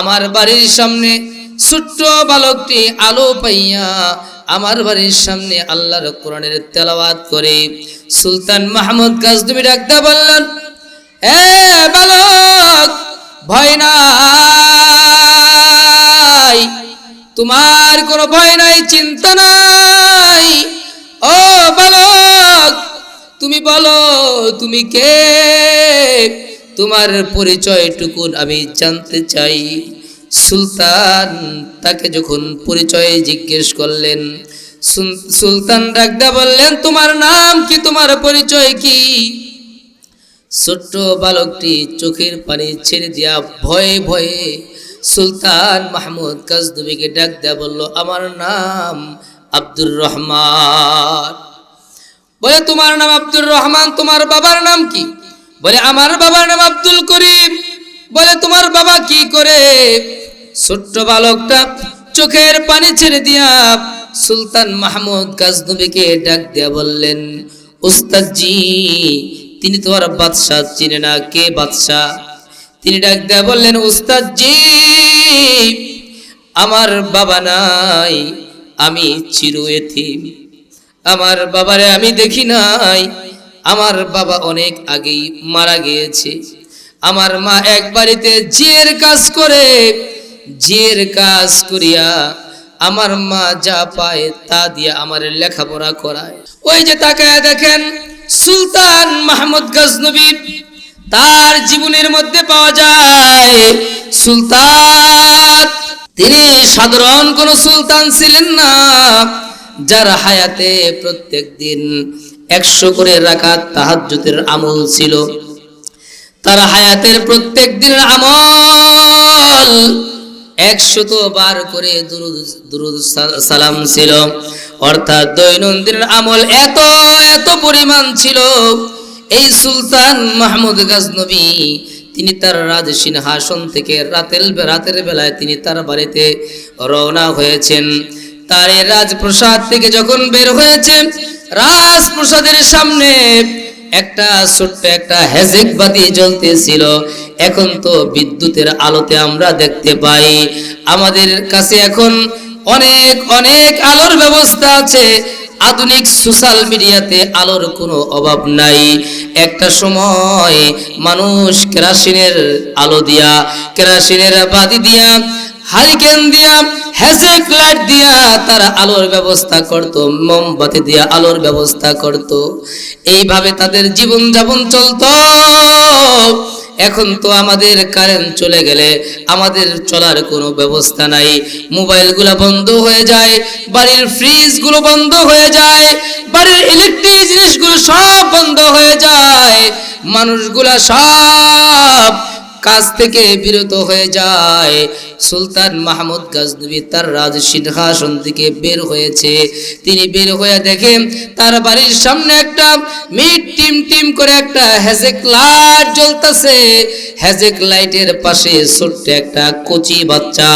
আমার বাড়ির সামনে ছোট্ট বালকটি আলো পাইয়া আমার বাড়ির সামনে আল্লাহর কোরআনের তেলাওয়াত করে। সুলতান মাহমুদ গাজদুবি ডাকতে বললেন, এ বালক, ভয় নাই। তোমার কোনো ভয় নাই, চিন্তা নাই। ও বালক, তুমি বলো, তুমি কে? তোমার পরিচয়টুকুন আমি জানতে চাই। সুলতান তাকে যখন পরিচয় জিজ্ঞেস করলেন, সুল- সুলতান ডাকদা বললেন, তোমার নাম কি? তোমার পরিচয় কি? ছোট্ট বালকটি চোখের পানি ছেড়ে দিয়া ভয়ে ভয়ে সুলতান মাহমুদ কাজদুবিকে ডাক দেয়া বলল, আমার নাম আব্দুর রহমান। বলে, তোমার নাম আব্দুর রহমান, তোমার বাবার নাম কি? বলে, আমার বাবার নাম আব্দুল করিম। বলে, তোমার বাবা কি করে? ছোট্ট বালকটা চোখের পানি ছেড়ে দিয়া সুলতান মাহমুদ গাজনবীকে ডাক দিয়া বললেন উস্তাদজি তিনি তোমার বাদশাহ চিনে না, কে বাদশাহ? তিনি ডাক দিয়া বললেন উস্তাদজি আমার বাবা নাই, আমি চির এতিম আমার বাবারে আমি দেখি নাই আমার বাবা অনেক আগেই মারা গিয়েছে। আমার মা এক বাড়িতে জিয়ের কাজ করে, জিয়ের কাজ করিয়া আমার মা যা পায় তা দিয়ে আমার লেখাপড়া করায়। ওই যে তাকায় দেখেন, সুলতান মাহমুদ গজনবী, তার জীবনের মধ্যে পাওয়া যায় সুলতান। তিনি সাধারণ কোন সুলতান ছিলেন না, যার হায়াতে প্রত্যেক দিন একশো করে রাখাত তাহাজ্জুদের আমল ছিল। তার হায়াতের প্রত্যেক দিনের আমল একশত বার করে দুরুদ সালাম ছিল। অর্থাৎ দৈনন্দিনের আমল এত এত পরিমাণ ছিল। এই সুলতান মাহমুদ গাজনবী, তিনি তার রাজ সিংহাসন থেকে রাতের রাতের বেলায় তিনি তার বাড়িতে রওনা হয়েছেন। তার রাজপ্রসাদ থেকে যখন বের হয়েছে, রাজপ্রসাদের সামনে একটা ছোট্ট একটা হ্যাজেক বাতি জ্বলতেছিল। এখন তো বিদ্যুতের আলোতে আমরা দেখতে পাই, আমাদের কাছে এখন অনেক অনেক আলোর ব্যবস্থা আছে। আধুনিক সোশ্যাল মিডিয়াতে আলোর কোনো অভাব নাই। একটা সময় মানুষ কেরাসিনের আলো দিয়া, কেরাসিনের বাতি দিয়া হারিকেন দিয়া হ্যাজেক লাইট দিয়া তারা আলোর ব্যবস্থা করত, মোমবাতি দিয়া আলোর ব্যবস্থা করত। এইভাবে তাদের জীবন যাপন চলতো। এখন তো আমাদের কারেন্ট চলে গেলে আমাদের চলার কোনো ব্যবস্থা নাই। মোবাইলগুলো বন্ধ হয়ে যায়, বাড়ির ফ্রিজগুলো বন্ধ হয়ে যায়, বাড়ির ইলেকট্রিক জিনিসগুলো সব বন্ধ হয়ে যায়। মানুষগুলা সব কাজ থেকে বিরত হয়ে যায়। সুলতান মাহমুদ গাজনবী তার রাজ সিংহাসন থেকে বের হয়েছে। তিনি বের হয়ে দেখেন তার বাড়ির সামনে একটা মিট টিম টিম করে একটা হ্যাজেক লাইট জ্বলতেছে। হ্যাজেক লাইটের পাশে ছোট্ট একটা কচি বাচ্চা,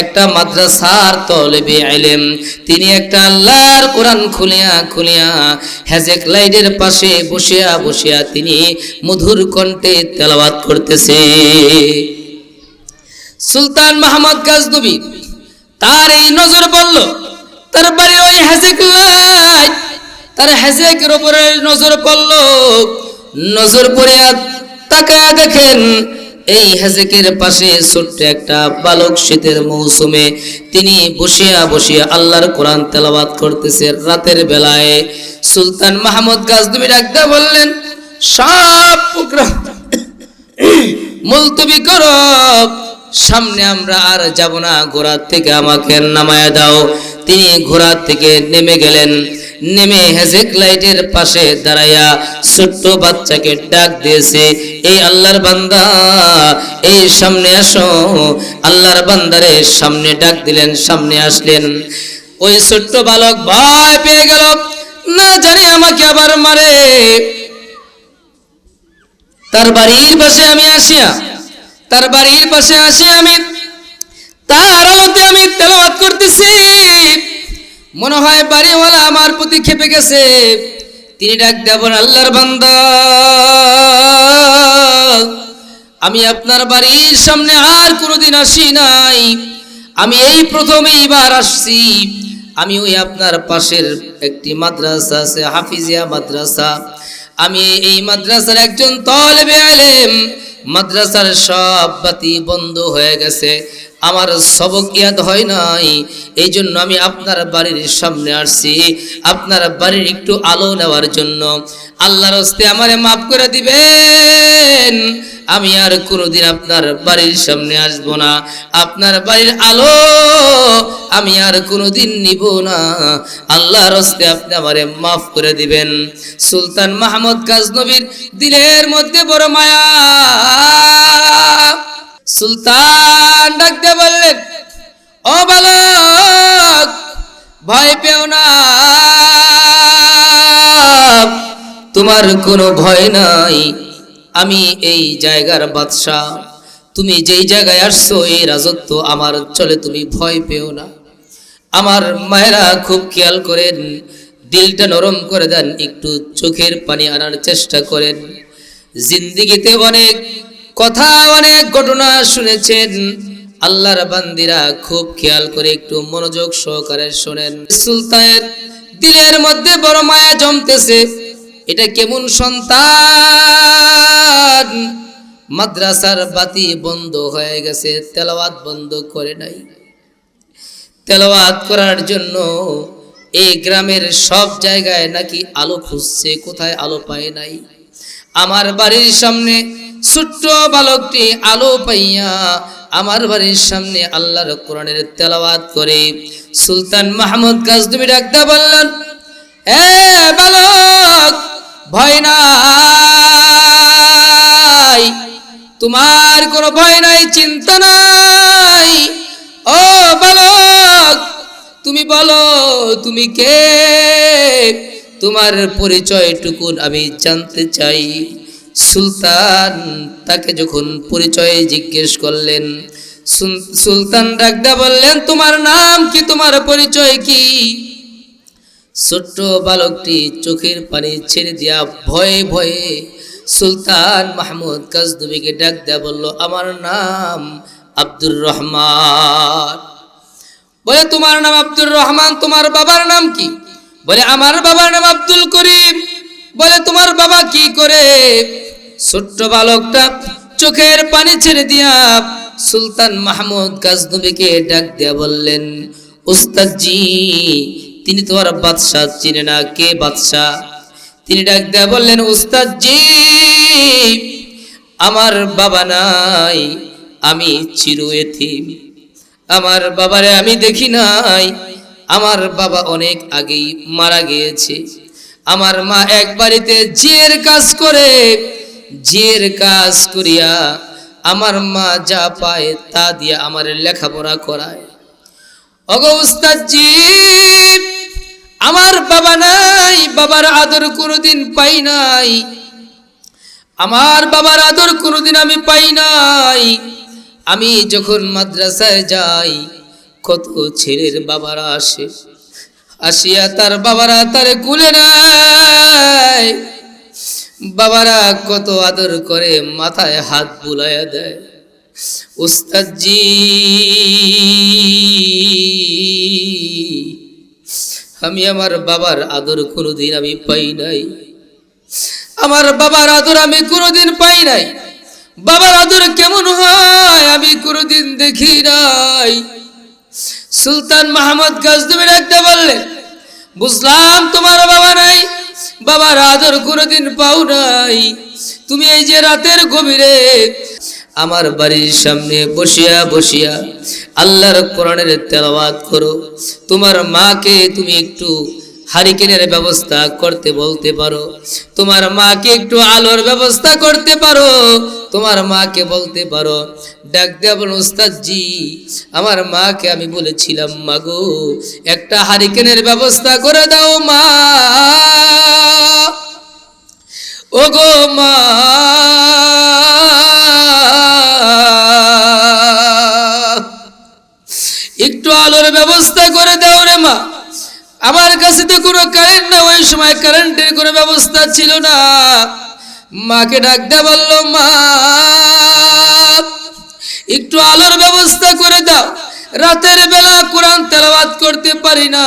একটা মাদ্রাসার তলবে আইলেন তিনি একটা আল্লাহর কোরআন খুলিয়া খুলিয়া হ্যাজেক লাইটের পাশে বসিয়া বসিয়া তিনি মধুর কণ্ঠে তেলাওয়াত করতেছে। সুলতান মাহমদ গাজনবী তার এই নজর পড়ল তার বাড়ি ওই হ্যাজেক তার হ্যাজেকের উপরে নজর পড়ল। নজর পড়ে তাকায় দেখেন, এই হ্যাজেকের পাশে ছোট্ট একটা বালক শীতের মৌসুমে তিনি বসিয়া বসিয়া আল্লাহর কোরআন তেলাবাদ করতেছে। রাতের বেলায় সুলতান মাহমুদ গাজনবী ডাকদা বললেন, সব প্রোগ্রাম মুলতবি করো। সামনে আমরা আর যাব না, ঘোড়ার থেকে আমাকে নামায় দাও। তিনি ঘোড়ার থেকে নেমে গেলেন। নেমে হেজেক লাইটের পাশে দাঁড়াইয়া ছোট্ট বাচ্চাকে ডাক দিয়েছে এই আল্লাহর বান্দা, এই সামনে আসো। আল্লাহর বান্দারে সামনে ডাক দিলেন, সামনে আসলেন। ওই ছোট্ট বালক ভয় পেয়ে গেল, না জানি আমাকে আবার মারে। তার বাড়ির পাশে আমি আসিয়া, তার বাড়ির পাশে আসি আমি তার আলোতে আমি তেলাওয়াত করতেছি। মনে হয় বাড়িওয়ালা আমার প্রতি খেপে গেছে। তিনি ডাক দেবেন আল্লাহর বান্দা, আমি আপনার বাড়ির সামনে আর কোনোদিন আসি নাই। আমি এই প্রথম এইবার আসছি। আমি ওই আপনার পাশের একটি মাদ্রাসা আছে, হাফিজিয়া মাদ্রাসা। আমি এই মাদ্রাসার একজন তলবে আলেম। মাদ্রাসার সব বাতি বন্ধ হয়ে গেছে। আমার সবক ইয়াদ হয় নাই। এই জন্য আমি আপনার বাড়ির সামনে আসছি। আপনার বাড়ির একটু আলো নেওয়ার জন্য। আল্লাহর হস্তে আমারে মাফ করে দিবেন। আমি আর কোনোদিন আপনার বাড়ির সামনে আসব না। আপনার বাড়ির আলো আমি আর কোনোদিন নিব না। আল্লাহর হস্তে আপনি আমারে মাফ করে দিবেন। সুলতান মাহমুদ গাজনবীর দিলের মধ্যে বড় মায়া। সুলতান ডাকতে বললেন, ও বালক, ভয় পেও না। তোমার কোনো ভয় নাই। আমি এই জায়গার বাদশাহ। তুমি যেই জায়গায় আসছো, এই রাজত্ব আমার চলে, তুমি ভয় পেও না। আমার মায়েরা খুব খেয়াল করেন, দিলটা নরম করে দেন, একটু চোখের পানি আনার চেষ্টা করেন। জিন্দিগিতে অনেক কথা অনেক ঘটনা শুনেছেন। আল্লাহর বান্দিরা খুব খেয়াল করে একটু মনোযোগ সহকারে শোনেন। সুলতানের দিলের মধ্যে বড় মায়া জমতেছে। এটা কেমন সন্তান? মাদ্রাসার বাতি বন্ধ হয়ে গেছে, তেলাওয়াত বন্ধ করে নাই। তেলাওয়াত করার জন্য এই গ্রামের সব জায়গায় নাকি আলো খুঁজছে, কোথায় আলো পায় নাই। আমার বাড়ির সামনে ছোট্ট বালকটি আলো পাইয়া আমার বাড়ির সামনে আল্লাহর কোরআনের তেলাওয়াত করে। সুলতান মাহমুদ গাজদুমি ডাকতে বললেন, এ বালক, ভয় নাই। তোমার কোনো ভয় নাই, চিন্তা নাই। ও বালক, তুমি বলো, তুমি কে? তোমার পরিচয়টুকুন আমি জানতে চাই। সুলতান তাকে যখন পরিচয় জিজ্ঞেস করলেন, সুল- সুলতান ডাকদা বললেন, তোমার নাম কি? তোমার পরিচয় কি? ছোট্ট বালকটি চোখের পানি ছেড়ে দিয়া ভয়ে ভয়ে সুলতান মাহমুদ কাজদুবিকে ডাক দেয়া বলল, আমার নাম আব্দুর রহমান। বলে, তোমার নাম আব্দুর রহমান, তোমার বাবার নাম কি? বলে, আমার বাবার নাম আব্দুল করিম। বলে, তোমার বাবা কি করে? ছোট্ট বালকটা চোখের পানি ছেড়ে দিয়া সুলতান মাহমুদ গাজনবীকে ডাক দিয়া বললেন উস্তাদজি তিনি তোমার বাদশাহ চিনে না। কে বাদশাহ? তিনি ডাক দিয়া বললেন উস্তাদজি আমার বাবা নাই, আমি চির এতিম। আমার বাবারে আমি দেখি নাই, আমার বাবা অনেক আগেই মারা গিয়েছে। আমার মা এক বাড়িতে জিয়ের কাজ করে জিয়ের কাজ করিয়া আমার মা যা পায় তা দিয়ে আমার লেখাপড়া করায়। অগো উস্তাদজি, আমার বাবা নাই, বাবার আদর কোনোদিন পাই নাই। আমার বাবার আদর কোনোদিন আমি পাই নাই। আমি যখন মাদ্রাসায় যাই, কত ছেলের বাবারা আসে। আসিয়া তার বাবারা তার কুলে নেয়। বাবারা কত আদর করে মাথায় হাত বুলাইয়া দেয়। উস্তাদজি, আমি আমার বাবার আদর কোনোদিন আমি পাই নাই। আমার বাবার আদর আমি কোনোদিন পাই নাই। বাবার আদর কেমন হয় আমি কোনোদিন দেখি নাই। সুলতান মাহমুদ গাজদুমি রাখতে বললেন, বুঝলাম তোমার বাবা নাই। বাবার আদর কোনোদিন পাও নাই তুমি এই যে রাতের গভীরে আমার বাড়ির সামনে বসিয়া বসিয়া আল্লাহর কোরআনের তেলাওয়াত করো। তোমার মাকে তুমি একটু হারিকেনের ব্যবস্থা করতে বলতে পারো। তোমার মাকে একটু আলোর ব্যবস্থা করতে পারো। তোমার মাকে বলতে পারো, ডাক দেবন ওস্তাদজি। আমার মাকে আমি বলেছিলাম, মাগো, একটা হারিকেনের ব্যবস্থা করে দাও মা। ওগো মা। একটু আলোর ব্যবস্থা করে দাও রে মা। আমার কাছে তো কোনো কারেন্ট না ওই সময় কারেন্টের কোনো ব্যবস্থা ছিল না। মাকে ডাকতে বলল, মা, একটু আলোর ব্যবস্থা করে দাও। রাতের বেলা কোরআন তেলাওয়াত করতে পারি না।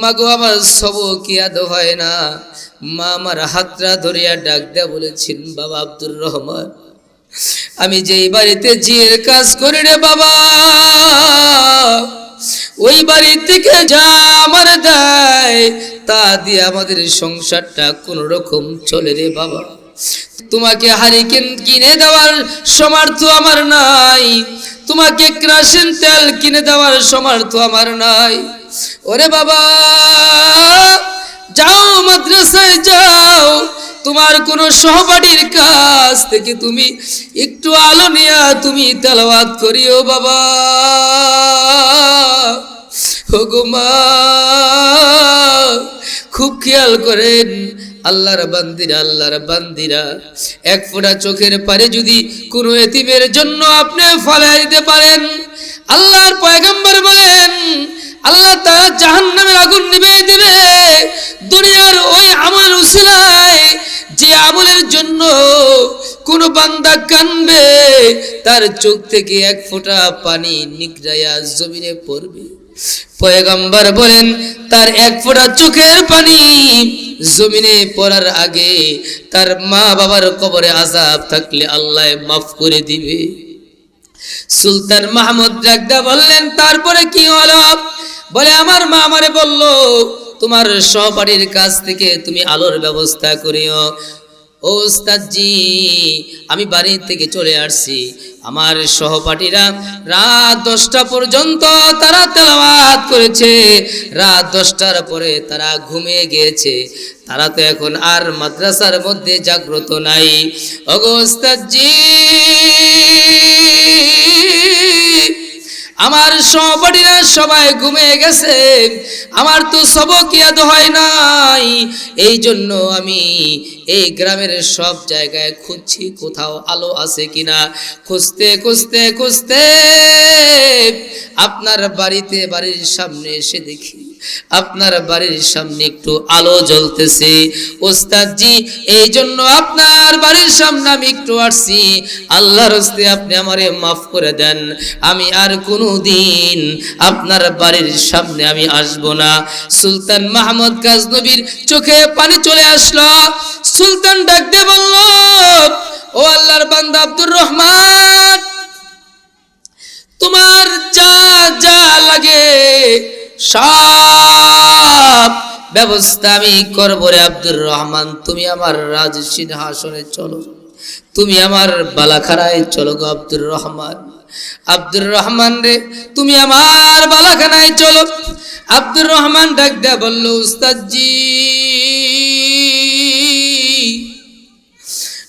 মাগো, আমার সবক ইয়াদ হয় না। মা আমার হাতটা ধরিয়া ডাক দেয়া বলেছেন, বাবা আব্দুর রহমান, আমি যেই বাড়িতে জিয়ের কাজ করি রে বাবা, ওই বাড়ি থেকে যা আমার দেয়, তা দিয়ে আমাদের সংসারটা কোন রকম চলে রে বাবা। তোমাকে হারিকেন কিনে দেওয়ার সামর্থ্য আমার নাই। তোমাকে ক্রাসিন, তেল কিনে দেওয়ার সামর্থ্য আমার নাই। ওরে বাবা, যাও মাদ্রাসায় যাও। তোমার কোন সহপাঠীর কাছ থেকে তুমি একটু আলো নিয়া তুমি তেলাওয়াত করিও বাবা। ওগো মা, খুব খেয়াল করেন আল্লাহর বান্দিরা আল্লাহর বান্দিরা। এক ফোঁটা চোখের পারে যদি কোনো এতিমের জন্য আপনি ফলাই দিতে পারেন, আল্লাহর পয়গম্বর বলেন, আল্লাহ তারা জাহান্নামের আগুন নিবে দিবে। দুনিয়ার ওই আমল উসিলায় যে আমলের জন্য কোন বান্দা কানবে, তার চোখ থেকে এক ফোঁটা পানি নিগড়াইয়া জমিনে পড়বে। পয়গম্বর বলেন, তার এক ফোঁটা চোখের পানি জমিনে পড়ার আগে তার মা বাবার কবরে আজাব থাকলে আল্লাহ মাফ করে দিবে। সুলতান মাহমুদ ডাকদা বললেন, তারপরে কি হলো? বলে, আমার মা আমারে বলল, তোমার সহপাঠীর কাছ থেকে তুমি আলোর ব্যবস্থা করিও। ও ওস্তাদজি আমি বাড়ি থেকে চলে আসছি। আমার সহপাঠীরা রাত দশটা পর্যন্ত তারা তেলাওয়াত করেছে। রাত দশটার পরে তারা ঘুমিয়ে গিয়েছে। তারা তো এখন আর মাদ্রাসার মধ্যে জাগ্রত নাই। ওগো ওস্তাদজি আমার সহপাঠীরা সবাই ঘুমে গেছে। আমার তো সবক ইয়াদ হয় নাই। এই জন্য আমি এই গ্রামের সব জায়গায় খুঁজছি কোথাও আলো আছে কিনা। খুঁজতে খুঁজতে খুঁজতে আপনার বাড়িতে বাড়ির সামনে এসে দেখি আপনার বাড়ির সামনে একটু আলো জ্বলতেছে। ওস্তাদজি এই জন্য আপনার বাড়ির সামনে আমি একটু আসছি। আল্লাহর হস্তে আপনি আমারে মাফ করে দেন। আমি আর কোনো দিন আপনার বাড়ির সামনে আমি আসব না। সুলতান মাহমুদ গাজনবীর চোখে পানি চলে আসলো। সুলতান ডাক দিয়ে বলল, ও আল্লাহর বান্দা আব্দুর রহমান, তোমার যা যা লাগে সব ব্যবস্থা আমি করব রে আব্দুর রহমান। তুমি আমার রাজ সিংহাসনে চলো। তুমি আমার বালাখানায় চলো গো আব্দুর রহমান। আব্দুর রহমান রে, তুমি আমার বালাখানায় চলো। আব্দুর রহমান ডাক দেয়া বলল, উস্তাদজি,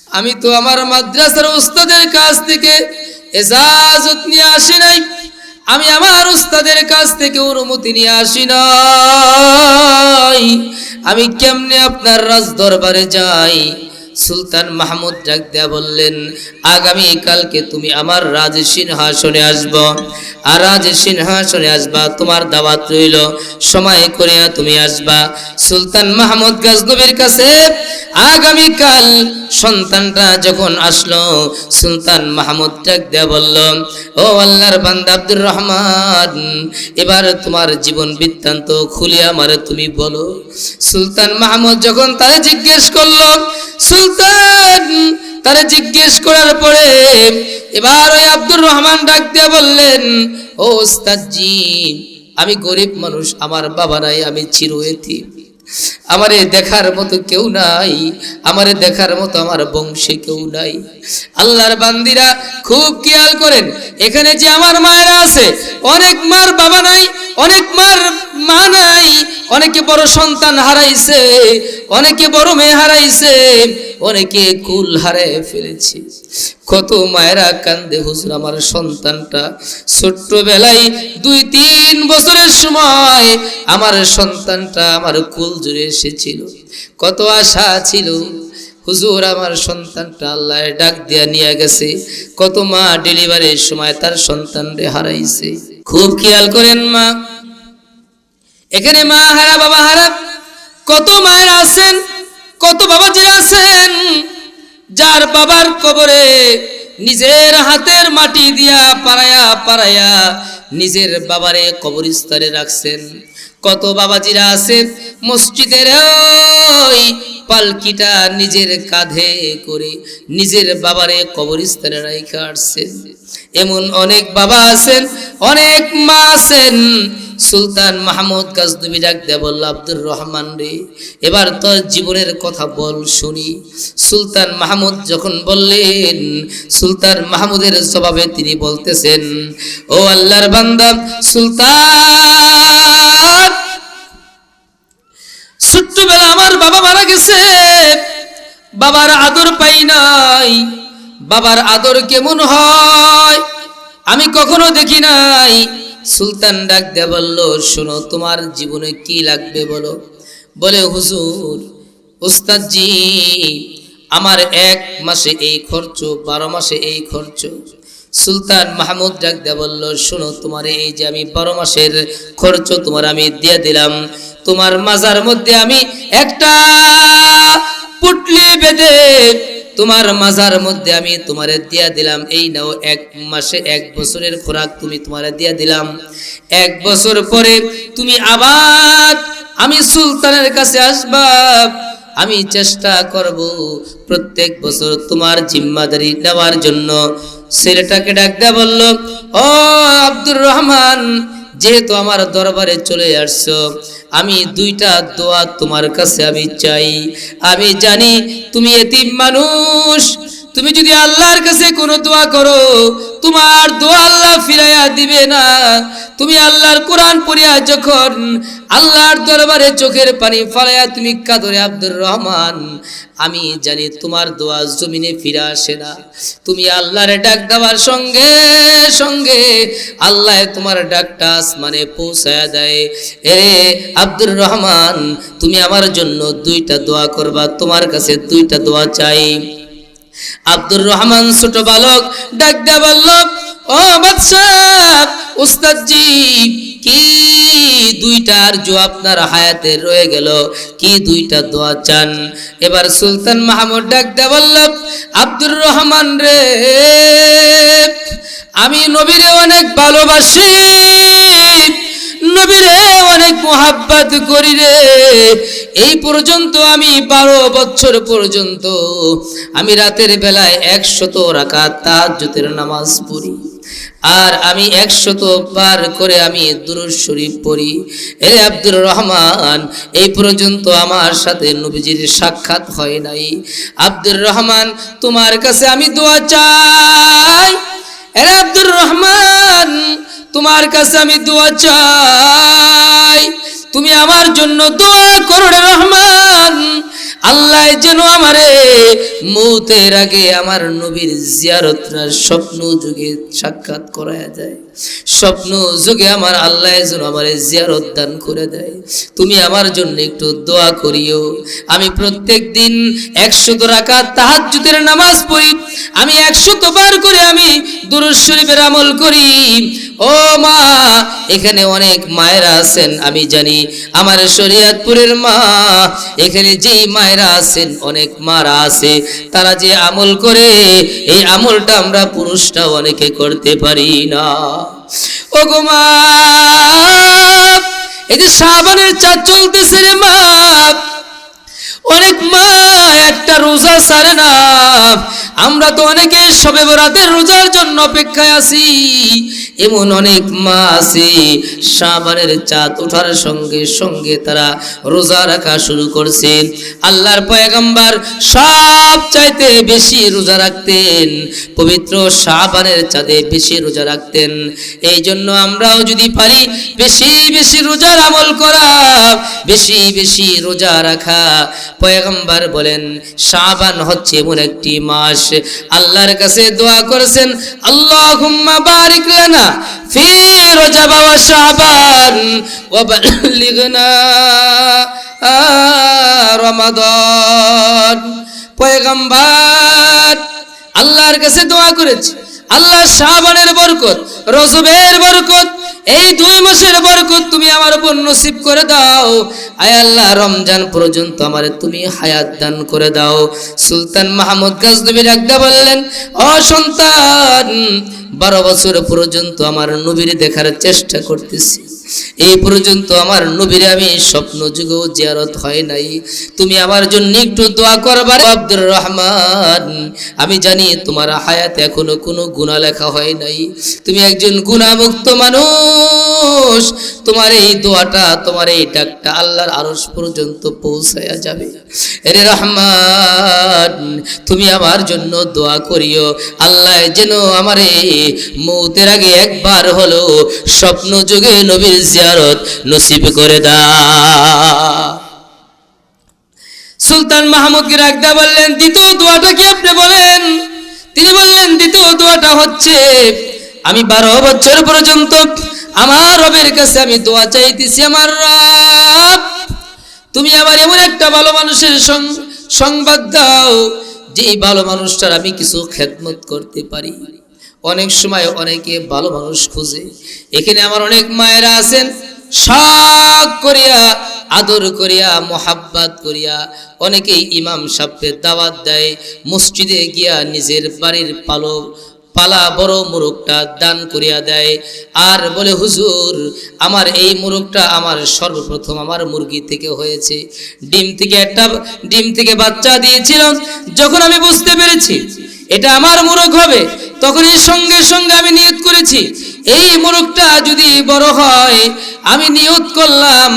আমি তো আমার মাদ্রাসার উস্তাদের কাছ থেকে এজাজত নিয়ে আসি নাই। আমি আমার উস্তাদের কাছ থেকে অনুমতি নিয়ে আসি নাই। আমি কেমনে আপনার রাজ দরবারে যাই? সুলতান মাহমুদ ডাক দেয়া বললেন, আগামী কালকে তুমি আমার রাজ সিংহাসনে আসব। আর রাজ সিংহাসনে আসবা, তোমার দাওয়াত রইল। সময় করে তুমি আসবা। সুলতান মাহমুদ গাজনবীর কাছে আগামীকাল সন্তানটা যখন আসলো? সুলতান মাহমুদ ডাক দেয়া বলল, ও আল্লাহর বান্দা আব্দুর রহমান, এবার তোমার জীবন বৃত্তান্ত খুলে আমারে তুমি বলো। সুলতান মাহমুদ যখন তারে জিজ্ঞেস করল, সুলতান তারে জিজ্ঞেস করার পরে এবার ওই আব্দুর রহমান ডাক দিয়ে বললেন, ও ওস্তাদজি, আমি গরিব মানুষ, আমার বাবা নাই, আমি চির এতিম আমারে দেখার মতো কেউ নাই, আমারে দেখার মতো আমার বংশে কেউ নাই। আল্লাহর বান্দিরা খুব খেয়াল করেন, এখানে যে আমার মায়েরা আছে, অনেক মার বাবা নাই, অনেক মার মা নাই, অনেকে বড় সন্তান হারাইছে, অনেকে বড় মেয়ে হারাইছে, অনেকে কুল হারাই ফেলেছে। কত মায়েরা কান্দে হুজুর আমার সন্তানটা। ছোট্টবেলায় দুই, তিন বছরের সময় আমার সন্তানটা আমার কুল জুড়ে এসেছিল। কত আশা ছিল, হুজুর আমার সন্তানটা আল্লাহ ডাক দিয়া নিয়ে গেছে। কত মা ডেলিভারির সময় তার সন্তানরে হারাইছে। খুব খেয়াল করেন মা। এখানে মা হারা, বাবা হারা, কত মায়ের আছেন, কত বাবা যে আছেন যার বাবার কবরে নিজের হাতের মাটি দিয়া পারায়া পারায়া নিজের বাবারে কবরস্থানে রাখছেন। কত বাবাজিরা আছেন মসজিদের ওই পালকিটা নিজের কাঁধে করে, নিজের বাবারে কবরস্থানে রাইখা আসছেন। এমন অনেক বাবা আছেন, অনেক মা আছেন। সুলতান মাহমুদ গাজনবী ডাক দেয়া আব্দুর রহমান রে, এবার তোর জীবনের কথা বল শুনি। সুলতান মাহমুদ যখন বললেন, সুলতান মাহমুদের জবাবে তিনি বলতেছেন, ও আল্লাহর বান্দা, সুলতান ছোট্টবেলা আমার বাবা মারা গেছে। বাবার আদর পাই নাই। বাবার আদর কেমন হয়? আমি কখনো দেখি নাই। সুলতান ডাক দে বলল, শোনো, তোমার জীবনে কি লাগবে বলো? বলে, হুজুর, ওস্তাদজি, আমার এক মাসে এই খরচ, বারো মাসে এই খরচ। সুলতান মাহমুদ ডাক দে বলল, শোনো, তোমার এই যে আমি বারো মাসের খরচ তোমার আমি দিয়ে দিলাম। তোমার মাজার মধ্যে আমি একটা পুটলি বেঁধে তোমার মাজার মধ্যে আমি তোমারে দিয়া দিলাম। এই নাও এক মাসে এক বছরের খোরাক তুমি তোমারে দিয়া দিলাম। এক বছর পরে তুমি আবার আমি সুলতানের কাছে আসবা। আমি চেষ্টা করব প্রত্যেক বছর তোমার জিম্মাদারি নেওয়ার জন্য। ছেলেটাকে ডাক দেয়া বলল, ও আব্দুর রহমান, যেহেতু আমার দরবারে চলে আসছো, আমি দুইটা দোয়া তোমার কাছে আমি চাই। আমি জানি তুমি এতিম মানুষ তুমি যদি আল্লাহর কাছে কোনো দোয়া করো, তোমার দোয়া আল্লাহ ফিরাইয়া দিবে না। তুমি আল্লাহর কোরআন পড়িয়া যখন আল্লাহর দরবারে চোখের পানি ফালাইয়া তুমি কাদরে, আব্দুর রহমান, আমি জানি তোমার দোয়া জমিনে ফিরে আসে না। তুমি আল্লাহরে ডাক দেওয়ার সঙ্গে সঙ্গে আল্লাহ তোমার ডাকটা আসমানে পৌঁছায়া দেয়। এরে আব্দুর রহমান, তুমি আমার জন্য দুইটা দোয়া করবা, তোমার কাছে দুইটা দোয়া চাই। আব্দুর রহমান ছোট বালক ডাক দেয়া বলল, ও বাদশাহ উস্তাদজি, কি দুইটা আর্য আপনার হায়াতে রয়ে গেল? কি দুইটা দোয়া চান? এবার সুলতান মাহমুদ ডাক দেয়া বলল, আব্দুর রহমান রে, আমি নবীরে অনেক ভালোবাসি। মোহাব্বত করি রে। এই পর্যন্ত আমি বারো বছর পর্যন্ত আমি রাতের বেলায় একশত রাকাত তাহাজ্জুদের নামাজ পড়ি। আর আমি একশত পার করে আমি দুরুদ শরীফ পড়ি। এ আব্দুর রহমান, এই পর্যন্ত আমার সাথে নবীজির সাক্ষাৎ হয় নাই। আব্দুর রহমান, তোমার কাছে আমি দোয়া চাই। এ আব্দুর রহমান, তোমার কাছে আমি দোয়া চাই। তুমি আমার জন্য দোয়া করো রহমান। আল্লাহ যেন আমারে মৌতের আগে আমার নবীর জিয়ারতরা স্বপ্ন যুগে সাক্ষাৎ করা যায়। স্বপ্ন যুগে আমার আল্লাহ যেন আমার জিয়ারত দান করে দেয়। তুমি আমার জন্য একটু দোয়া করিও। আমি প্রত্যেক দিন একশত রাকাত তাহাজ্জুদের নামাজ পড়ি। আমি একশত বার করে আমি দুরুদ শরীফের আমল করি। ও মা, এখানে অনেক মায়েরা আছেন, আমি জানি। আমার শরীয়তপুরের মা, এখানে যেই মায়েরা আছেন, অনেক মারা আছে। তারা যে আমল করে, এই আমলটা আমরা পুরুষটা অনেকে করতে পারি না। ও গো মা এই যে সাবানের চাঁদ চলতেছে রে মা অনেক মা একটা রোজা সারে না। আমরা তো অনেকে সবে বরাতের রোজার জন্য অপেক্ষায় আছি। এমন অনেক মা আছে সাবানের চাঁদ ওঠার সঙ্গে সঙ্গে তারা রোজা রাখা শুরু করছে। আল্লাহর পয়গম্বর সব চাইতে বেশি রোজা রাখতেন, পবিত্র সাবানের চাঁদে বেশি রোজা রাখতেন। এই জন্য আমরাও যদি পারি বেশি বেশি রোজার আমল করা, বেশি বেশি রোজা রাখা পয়গম্বর বলেন, শাবান হচ্ছে এমন একটি মাস। আল্লাহর কাছে দোয়া করেছেন, আল্লাহুম্মা বারিক লানা ফি রজব ওয়া শাবান ওয়া বাল্লিগনা রমাদান। পয়গম্বর আল্লাহর কাছে দোয়া করেছে, আল্লাহ শাবানের বরকত, রজবের বরকত এই দুই মাসের বরকত তুমি আমার উপর নসিব করে দাও। আয় আল্লাহ, রমজান পর্যন্ত আমার তুমি হায়াত দান করে দাও। সুলতান মাহমুদ গাজনবীর একদা বললেন, ও সন্তান বারো বছর পর্যন্ত আমার নবীর দেখার চেষ্টা করতেছি। এই পর্যন্ত আমার নবীর আমি স্বপ্ন যুগেও জিয়ারত হয় নাই। তুমি আমার জন্য একটু দোয়া করবার আব্দুর রহমান। আমি জানি তোমার হায়াত এখনও কোনো গুণা লেখা হয় নাই। তুমি একজন গুণামুক্ত মানুষ। তোমার এই দোয়াটা, তোমার এই ডাকটা আল্লাহর আরস পর্যন্ত পৌঁছায়া যাবে। রে রহমান, তুমি আমার জন্য দোয়া করিও। আল্লাহ যেন আমারে মৌতের আগে একবার হলো স্বপ্ন যুগে নবীর জিয়ারত নসিব করে দা। সুলতান মাহমুদকে রাখদা বললেন, দ্বিতীয় দোয়াটা কি আপনি বলেন? তিনি বললেন, দ্বিতীয় দোয়াটা হচ্ছে, আমি বারো বছর পর্যন্ত আমার রবের কাছে আমি দোয়া চাইতেছি, আমার রব, তুমি আমার এমন একটা ভালো মানুষের সংবাদ দাও যে ভালো মানুষটার আমি কিছু খেদমত করতে পারি। অনেক সময় অনেকে ভালো মানুষ খুঁজে। এখানে আমার অনেক মায়েরা আছেন। শখ করিয়া, আদর করিয়া, মোহাব্বাত করিয়া অনেকেই ইমাম সাহেবের দাওয়াত দেয়। মসজিদে গিয়া নিজের বাড়ির পালক পালা বড় মোরগটা দান করিয়া দেয়। আর বলে, হুজুর, আমার এই মোরগটা আমার সর্বপ্রথম আমার মুরগি থেকে হয়েছে। ডিম থেকে একটা, ডিম থেকে বাচ্চা দিয়েছিল। যখন আমি বুঝতে পেরেছি এটা আমার মোরগ হবে তখন এই সঙ্গে সঙ্গে আমি নিয়ত করেছি, এই মোরগটা যদি বড় হয়, আমি নিয়ত করলাম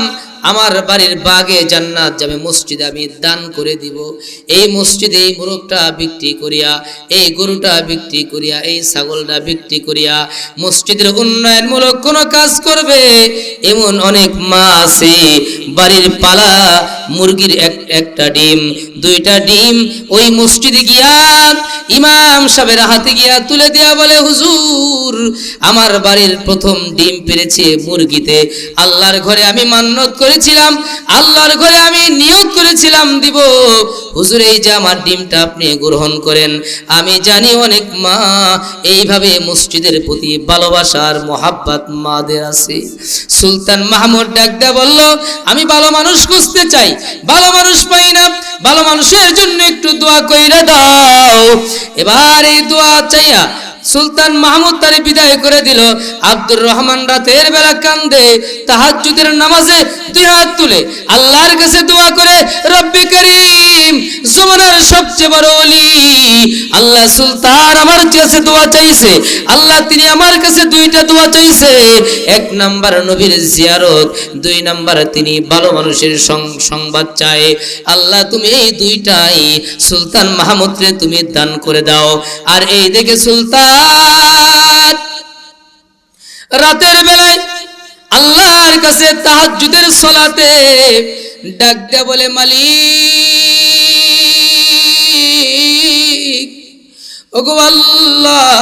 আমার বাড়ির বাগে জান্নাত যাবে, মসজিদে আমি দান করে দিব। এই মসজিদে এই মোরগটা বিক্রি করিয়া, এই গরুটা বিক্রি করিয়া, এই ছাগলটা বিক্রি করিয়া মসজিদের উন্নয়নমূলক কোনো কাজ করবে? এমন অনেক মা আছে, বাড়ির পালা, মুরগির এক, একটা ডিম, দুইটা ডিম, ওই মসজিদে গিয়া ইমাম সাহেবের হাতে গিয়া তুলে দেয়া বলে, হুজুর, আমার বাড়ির প্রথম ডিম পেরেছে মুরগিতে। আল্লাহর ঘরে আমি মান্যত করেছিলাম, আল্লাহর ঘরে আমি নিয়োগ করেছিলাম দিব। হুজুর, এই যে আমার ডিমটা আপনি গ্রহণ করেন, আমি জানি অনেক মা, এইভাবে মসজিদের প্রতি ভালোবাসার মোহাব্বত মাদের আছে। সুলতান মাহমুদ ডাকদা বলল, আমি ভালো মানুষ খুঁজতে চাই, ভালো মানুষ পাই না, ভালো মানুষের জন্য একটু দোয়া কইরা দাও। এবার এই দোয়া চাইয়া সুলতান মাহমুদ তারে বিদায় করে দিল। আব্দুর রহমান রাতের বেলা কান্দে, তাহাজ্জুদের নামাজে দুই হাত তুলে আল্লাহর কাছে দোয়া করে, রব্বে করিম, জমানার সবচেয়ে বড় অলি আল্লাহ সুলতান আমার কাছে দোয়া চাইছে, আল্লাহ তিনি আমার কাছে দুইটা দোয়া চাইছে। এক নাম্বার নবীর জিয়ারত, দুই নাম্বার তিনি ভালো মানুষের সংবাদ চায়, আল্লাহ তুমি এই দুইটাই সুলতান মাহমুদরে তুমি দান করে দাও। আর এই দেখে সুলতান রাতের বেলায় আল্লাহর কাছে তাহাজ্জুদের সলাতে ডাক দেয়া বলে, মালিক আল্লাহ,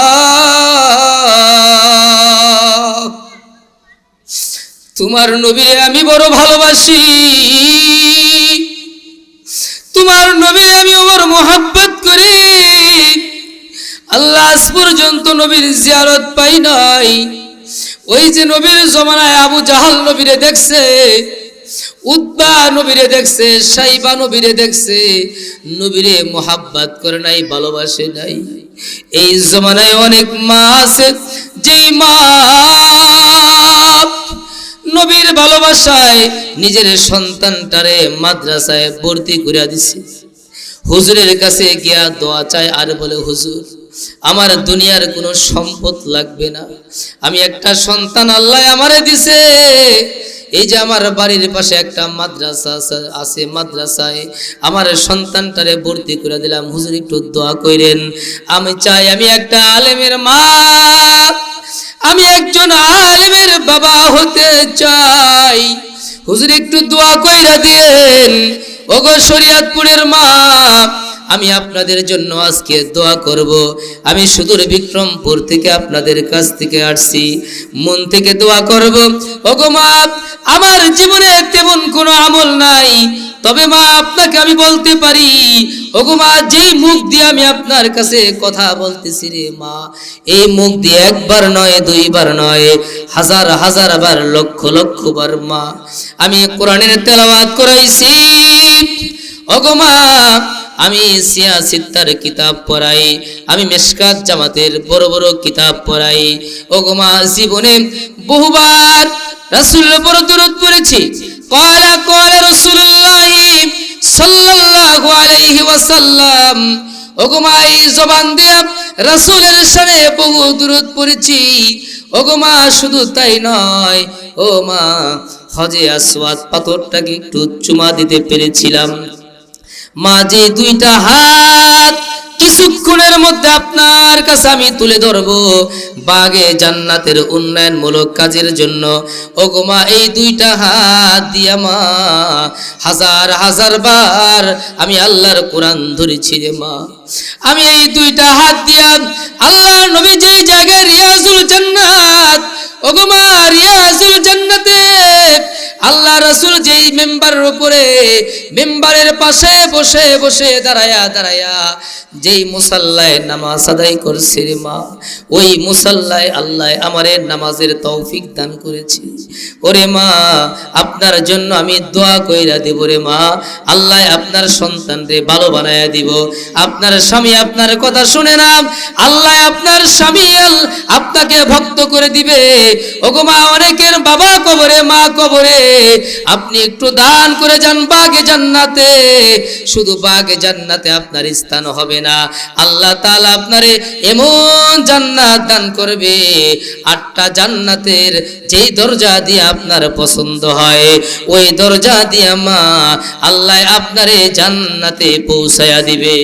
তোমার নবীরে আমি বড় ভালোবাসি। নবীর জিয়ারত পাই নাই। ওই যে নবীর জমানায় আবু জাহাল নবীরে দেখছে উদ্বা নবীরে দেখছে, সাইবা নবীরে দেখছে, নবীরে মোহাব্বত করে নাই, ভালোবাসে নাই। এই জমানায় অনেক মা আছে, যেই মা নবীর ভালোবাসায় নিজের সন্তানটারে মাদ্রাসায় ভর্তি করে দিছে। হুজুরের কাছে গিয়া দোয়া চায়, আর বলে, হুজুর আমার দুনিয়ার কোনো সম্পদ লাগবে না। আমি একটা সন্তান আল্লাহ আমারে দিছে। এই যে আমার বাড়ির পাশে একটা মাদ্রাসা আছে- মাদ্রাসায় আমার সন্তানটারে ভর্তি করে দিলাম। হুজুর, একটু দোয়া কইরেন। আমি চাই আমি একটা আলেমের মা, আমি একজন আলেমের বাবা হতে চাই। হুজুর, একটু দোয়া কইরা দিয়েন। ওগো শরিয়তপুরের মা আমি আপনাদের জন্য আজকে দোয়া করব। আমি সুদূর বিক্রমপুর থেকে আপনাদের কাছ থেকে আসছি। মন থেকে দোয়া করব, ওগো মা, আমার জীবনে তেমন কোনো আমল নাই। তবে মা, আপনাকে আমি বলতে পারি, ওগো মা, যেই মুখ দিয়ে আমি আপনার কাছে কথা বলতেছি রে মা, এই মুখ দিয়ে একবার নয়, দুইবার নয়, হাজার হাজার বার, লক্ষ লক্ষ বার মা, আমি কোরআনের তেলাওয়াত করাইছি। ওগো মা আমি সিয়া সিত্তার কিতাব পড়াই, আমি মেশকাত জামাতের বড় বড় কিতাব পড়াই। ওগো মা, জীবনে বহুবার রাসূলের উপর দরুদ পড়েছি। কয়লা কয়লা রাসূলুল্লাহি সাল্লাল্লাহু আলাইহি ওয়াসাল্লাম। ওগো মা, এই জবান দিয়া রাসূলের শানে বহু দরুদ পড়েছি। ওগো মা, শুধু তাই নয়, ও মা হজে আসওয়াদ পাথরটাকে একটু চুমা দিতে পেরেছিলাম। মা যে দুইটা হাত কিছুক্ষণের মধ্যে আপনার কাছে আমি তুলে ধরবো। বাগে জান্নাতের উন্নয়নমূলক কাজের জন্য। ওগো মা, এই দুইটা হাত দিয়া মা, হাজার হাজার বার আমি আল্লাহর কোরআন ধরেছি রে মা। আমি এই দুইটা হাত দিয়া আল্লাহর নবী যে জায়গায় রিয়াজুল জান্নাত, ওগো মা, রিয়াজুল জান্নাতে আল্লাহ রসুল যেই মেম্বারের উপরে, মেম্বারের পাশে বসে বসে দাঁড়ায়া দাঁড়ায়া যেই মুসাল্লায় নামাজ আদায় করছে রে মা, ওই মুসাল্লায় আল্লাহ আমারে নামাজের তৌফিক দান করেছে। ওরে মা, আপনার জন্য আমি দোয়া কইরা দেব রে মা, আল্লাহ আপনার সন্তান রে ভালো বানায়া দিব। আপনার স্বামী আপনার কথা শুনে না, আল্লাহ আপনার স্বামী আপনাকে ভক্ত করে দিবে। ওগো মা, অনেকের বাবা কবরে, মা কবরে আপনি একটু দান করে যান বাগে জান্নাতে। শুধু বাগে জান্নাতে আপনার স্থান হবে না। আল্লাহ তাআলা আপনারে এমন জান্নাত দান করবে, আটটা জান্নাতের যেই দরজা দিয়ে আপনার পছন্দ হয়, ওই দরজা দিয়ে মা আল্লাহ আপনারে জান্নাতে পৌঁছায়া দিবে।